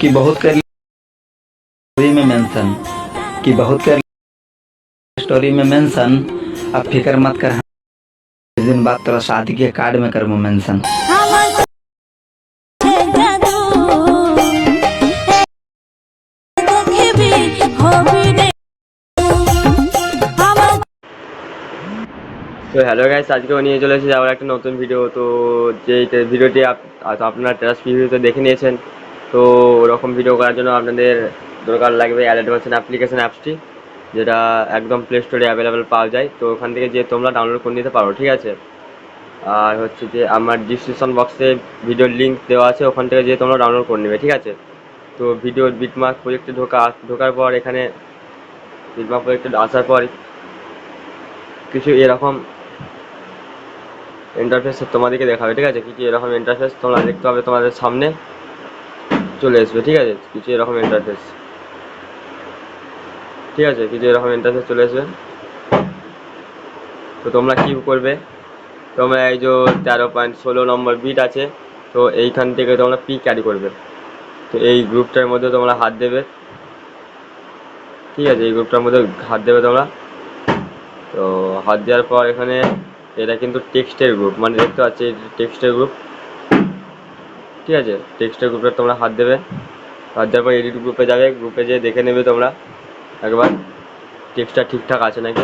कि बहुत कर स्टोरी में मेंशन कि बहुत कर स्टोरी में मेंशन अब फिक्र मत कर इस दिन बाद तेरा शादी के कार्ड में कर मेंशन আমার চোখে জাদু দেখবি হবি রে আমার তো হ্যালো গাইস আজকেও নিয়ে চলে এসেছি আবার একটা নতুন ভিডিও তো যে ভিডিওটি আপ- আপ- আপনারা টেরাস ভিডিওতে দেখে নিয়েছেন তো ওরকম ভিডিও করার জন্য আপনাদের দরকার লাগবে অ্যাডভান্সন অ্যাপ্লিকেশন অ্যাপসটি যেটা একদম প্লে স্টোরে অ্যাভেলেবেল পাওয়া যায়। তো ওখান থেকে যে তোমরা ডাউনলোড করে নিতে পারো, ঠিক আছে? আর হচ্ছে যে আমার ডিসক্রিপশন বক্সে ভিডিওর লিঙ্ক দেওয়া আছে, ওখান থেকে যে তোমরা ডাউনলোড করে নেবে, ঠিক আছে? তো ভিডিওর বিটমার্ক প্রজেক্টে ঢোকা, ঢোকার পর এখানে বিটমার্ক প্রজেক্টে আসার পর কিছু এরকম ইন্টারফেস তোমাদেরকে দেখাবে, ঠিক আছে? কিছু এরকম ইন্টারফেস তোমরা দেখতে পাবে তোমাদের সামনে। চলে আসবে, ঠিক আছে? কিছু এরকম ইন্টারফেস ঠিক আছে? কিছু এরকম ইন্টারফেস চলে আসবে। তো তোমরা কি করবে? তোমরা এই যে তেরো পয়েন্ট ষোলো নম্বর বিট আছে, তো এইখান থেকে তোমরা পি ক্যারি করবে। তো এই গ্রুপটার মধ্যে তোমরা হাত দেবে। ঠিক আছে? এই গ্রুপটার মধ্যে হাত দেবে তোমরা। তো হাত দেওয়ার পর এখানে এটা কিন্তু টেক্সটের গ্রুপ মানে দেখতে পাচ্ছি টেক্সটের গ্রুপ ঠিক আছে? টেক্সটের গ্রুপে তোমরা হাত দেবে। হাত দেওয়ার পর এডিট গ্রুপে যাবে। গ্রুপে যেয়ে দেখে নেবে তোমরা। একবার। টেক্সটটা ঠিকঠাক আছে নাকি?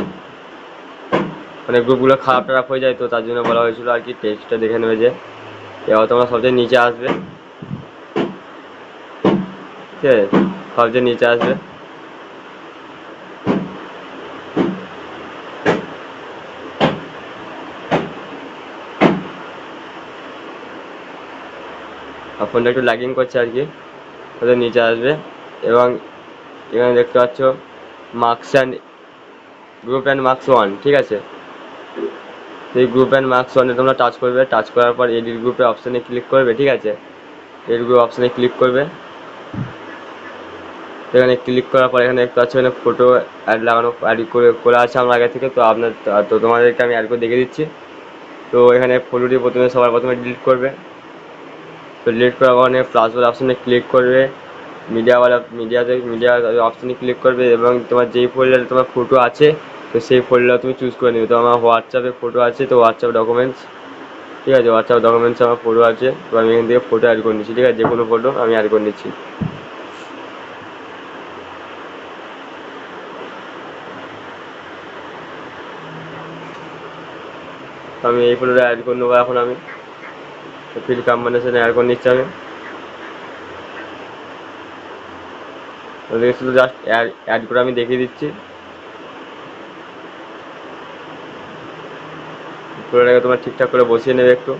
মানে গ্রুপগুলো খারাপ টারাপ হয়ে যায় তো, তার জন্য বলা হয়েছিল আর কি টেক্সটটা দেখে নেবে যে এবার তোমরা সবচেয়ে নিচে আসবে। ঠিক আছে? সবচেয়ে নিচে আসবে। ফোনটা একটু ল্যাগিং করছে আর কি। ওদের নিচে আসবে। এবং এখানে দেখতে পাচ্ছ marks and group and marks one ঠিক আছে? সেই গ্রুপ অ্যান্ড মার্কস ওয়ানে তোমরা টাচ করবে। টাচ করার পর এডিট গ্রুপে অপশানে ক্লিক করবে, ঠিক আছে? এডিট গ্রুপ অপশানে ক্লিক করবে। এখানে ক্লিক করার পর এখানে দেখতে পাচ্ছ এখানে ফটো অ্যাড লাগানো অ্যাড করে করা আছে আমার আগে থেকে। তো আপনার, তো তোমাদেরকে আমি অ্যাড করে দেখে দিচ্ছি। তো এখানে ফটোটি প্রথমে সবার প্রথমে ডিলিট করবে। তো ডিলিট করার কারণে প্লাস বলে অপশানে ক্লিক করবে। মিডিয়াওয়ালা মিডিয়াতে মিডিয়া অপশানে ক্লিক করবে এবং তোমার যেই ফোল্ডারে তোমার ফটো আছে, তো সেই ফোল্ডার তুমি চুজ করে নেবে। তো আমার হোয়াটসঅ্যাপে ফটো আছে, তো হোয়াটসঅ্যাপ ডকুমেন্টস ঠিক আছে? হোয়াটসঅ্যাপ ডকুমেন্টস আমার ফটো আছে, তো আমি এখান থেকে ফটো অ্যাড করে নিচ্ছি, ঠিক আছে? যে কোনো ফটো আমি অ্যাড করে নিচ্ছি। আমি এই ফটোটা অ্যাড করে নেব এখন আমি। ফিল কম্বিনেশনে অ্যাড করে নিচ্ছি আমি। শুধু জাস্ট অ্যাড করে আমি দেখিয়ে দিচ্ছি। পুরোটাকে তোমার ঠিকঠাক করে বসিয়ে নেবে একটু।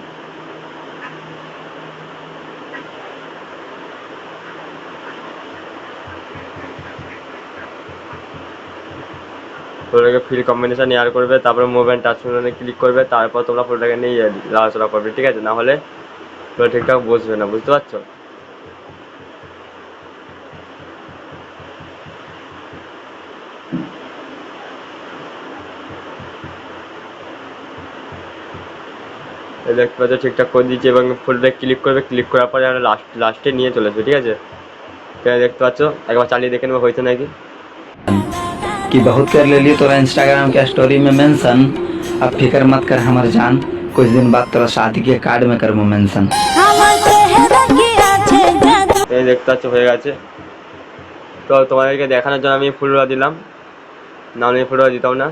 ফটোটাকে ফিল কম্বিনেশন এয়ার করবে, তারপরে মোবাইল টাচ ক্লিক করবে, তারপর তোমরা ফটোটাকে নিয়ে লাড়াচড়া করবে, ঠিক আছে? না হলে পুরো ঠিকঠাক বসবে না বুঝতে পারছো এই দেখতে পাচ্ছ ঠিকঠাক করে দিচ্ছি এবং ফটোটা ক্লিক করবে ক্লিক করার পরে আমরা লাস্ট লাস্টে নিয়ে চলে আসবে ঠিক আছে এখানে দেখতে পাচ্ছ একবার চালিয়ে দেখে নেবো হয়েছে নাকি कि बहुत कर ले ली तोरा इंस्टाग्राम के स्टोरी में मेंशन अब फिक्र मत कर हमर जान कुछ दिन बाद तेरा शादी के कार्ड में कर मेंशन আমার চেহারা কি আছে জাদু এই দেখতে পাচ্ছ হয়ে গেছে তো তোমাদেরকে দেখানোর জন্য আমি ফুলরা দিলাম না আমি ফুলরা দিতাম না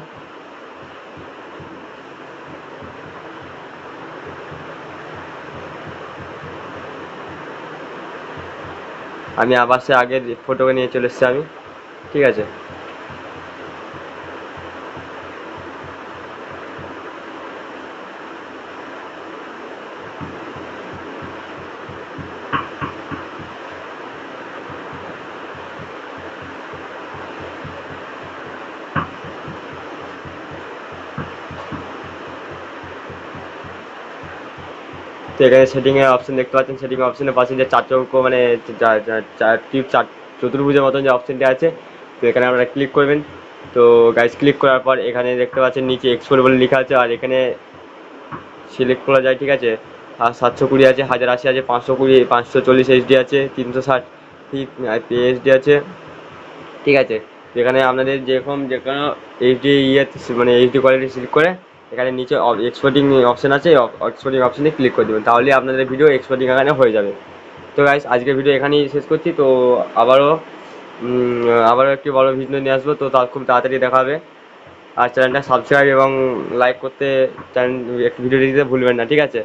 আমি আবার সে আগের ফটোকে নিয়ে চলে এসেছি আমি ঠিক আছে তো এখানে সেটিংয়ের অপশন দেখতে পাচ্ছেন সেটিং অপশনের পাশে যে চার চৌক মানে চারটি চার চতুর্ভুজের মতন যে অপশনটি আছে, তো এখানে আপনারা ক্লিক করবেন। তো গাইজ ক্লিক করার পর এখানে দেখতে পাচ্ছেন নিচে এক্সপোর্ট বলে লেখা আছে, আর এখানে সিলেক্ট করা যায়, ঠিক আছে? আর সাতশো কুড়ি আছে, হাজার আশি আছে, পাঁচশো কুড়ি, পাঁচশো চল্লিশ এইচডি আছে, তিনশো ষাট পিএইচডি আছে, ঠিক আছে? এখানে আপনাদের যেরকম যে কোনো এইচডি ইয়ে মানে এইচডি কোয়ালিটি সিলেক্ট করে এখানে নিচে এক্সপোর্টিং অপশান আছে এক্সপোর্টিং অপশানে ক্লিক করে দেবেন। তাহলে আপনাদের ভিডিও এক্সপোর্টিং এখানে হয়ে যাবে। তো গাইস আজকের ভিডিও এখানেই শেষ করছি। তো আবারও আবারও একটি বড় ভিডিও নিয়ে আসব। তো তার খুব তাড়াতাড়ি দেখা হবে। আর চ্যানেলটা সাবস্ক্রাইব এবং লাইক করতে চ্যানেল একটি ভিডিও দিতে ভুলবেন না, ঠিক আছে?